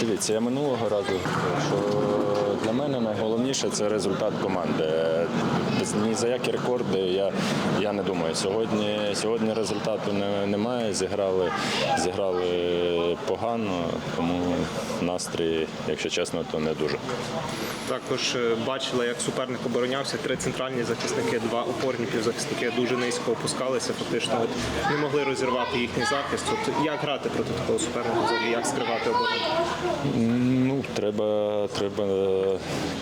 Дивіться, я минулого разу що для мене найголовніше це результат команди. Ні за які рекорди я, я не думаю. Сьогодні, сьогодні результату не, немає. Зіграли, зіграли погано, тому настрій, якщо чесно, то не дуже. Також е, бачила, як суперник оборонявся. Три центральні захисники, два опорні півзахисники дуже низько опускалися. Фактично от, не могли розірвати їхній захист. От, як грати проти такого суперника? Як скривати оборону? Ну, треба, треба,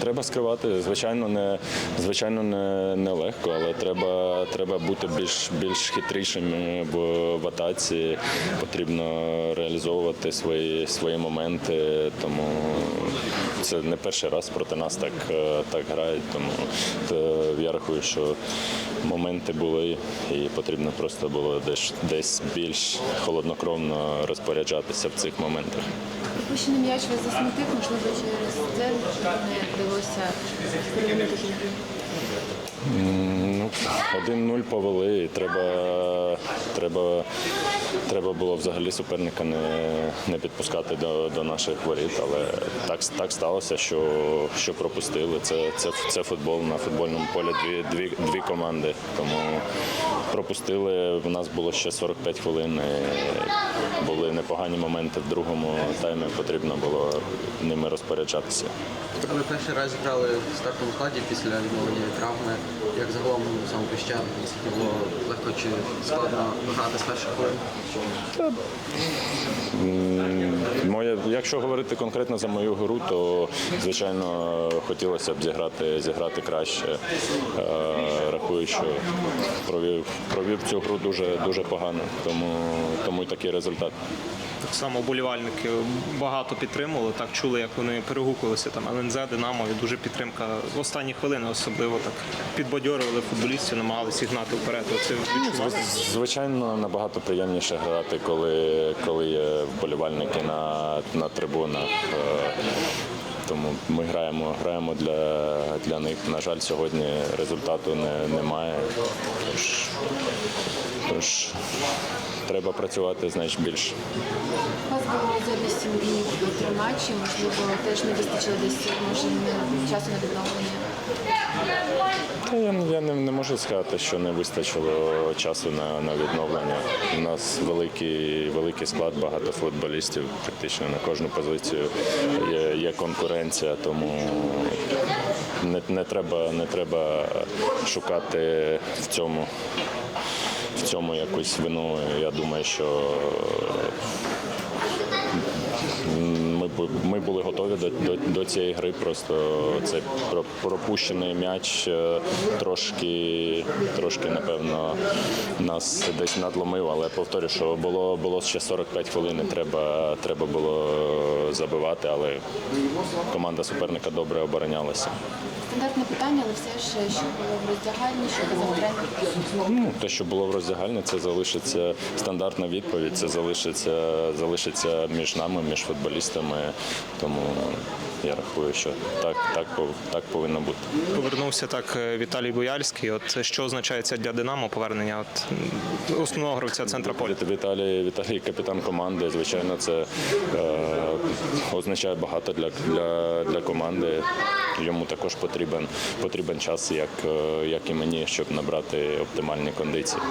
треба скривати. Звичайно, не, звичайно, не, не легко, але треба, треба бути більш, більш хитрішими в, в атаці. Потрібно реалізовувати свої, свої моменти. Тому це не перший раз проти нас так, е, так грають. Тому то я рахую, що моменти були, і потрібно просто було десь, десь більш холоднокровно розпоряджатися в цих моментах. Пропущений м'яч вас засмутив, можливо, через це не вдалося перевернути гру. Ну, 1-0 повели. і Треба, треба, треба було взагалі суперника не, не підпускати до, до наших воріт, але так, так сталося, що, що пропустили. Це, це, це футбол на футбольному полі дві, дві, дві команди. Тому пропустили. У нас було ще 45 хвилин. і Були непогані моменти в другому таймі. Потрібно було ними розпоряджатися. Ви перший раз грали в стартовому складі після відновлення від травми. Як загалом самопіща, наскільки було легко чи складно грати з перших хвилин? Якщо говорити конкретно за мою гру, то звичайно хотілося б зіграти, зіграти краще. Е, рахую, що провів, провів цю гру дуже, дуже погано, тому, тому й такий результат. Так само болівальники багато підтримували. Так чули, як вони перегукувалися там ЛНЗ, Динамо. І дуже підтримка в останні хвилини особливо так підбадьорювали футболістів, намагалися їх гнати вперед. Це відчували. Звичайно, набагато приємніше грати, коли, коли є вболівальники на, на трибунах. Тому ми граємо, граємо для, для них. На жаль, сьогодні результату не, немає. Тож, тож треба працювати значно більше. У вас було за 8 днів три матчі, можливо, теж не вистачило десь може часу на відновлення. Я не, не можу сказати, що не вистачило часу на, на відновлення. У нас великий, великий склад, багато футболістів, практично на кожну позицію є, є конкуренція, тому не, не, треба, не треба шукати в цьому. В цьому якусь вину. Я думаю, що ми, бу- ми були готові до, до, до цієї гри. Просто це про- пропущений м'яч е, трошки, трошки, напевно, нас десь надломив, але повторю, що було, було ще 45 хвилин, і треба, треба було забивати, але команда суперника добре оборонялася. Стандартне питання, але все ж, що було в роздягальні, що казав тренер. Ну, те, що було в роздягальні, це залишиться стандартна відповідь. Це залишиться, залишиться між нами, між футболістами. Тому я рахую, що так, так, так повинно бути. Повернувся так е, Віталій Бояльський. От що означає це для Динамо повернення от, основного гравця центра поля? Віталій, Віталій капітан команди. Звичайно, це е, означає багато для, для, для команди. Йому також потрібен, потрібен час, як, е, як і мені, щоб набрати оптимальні кондиції.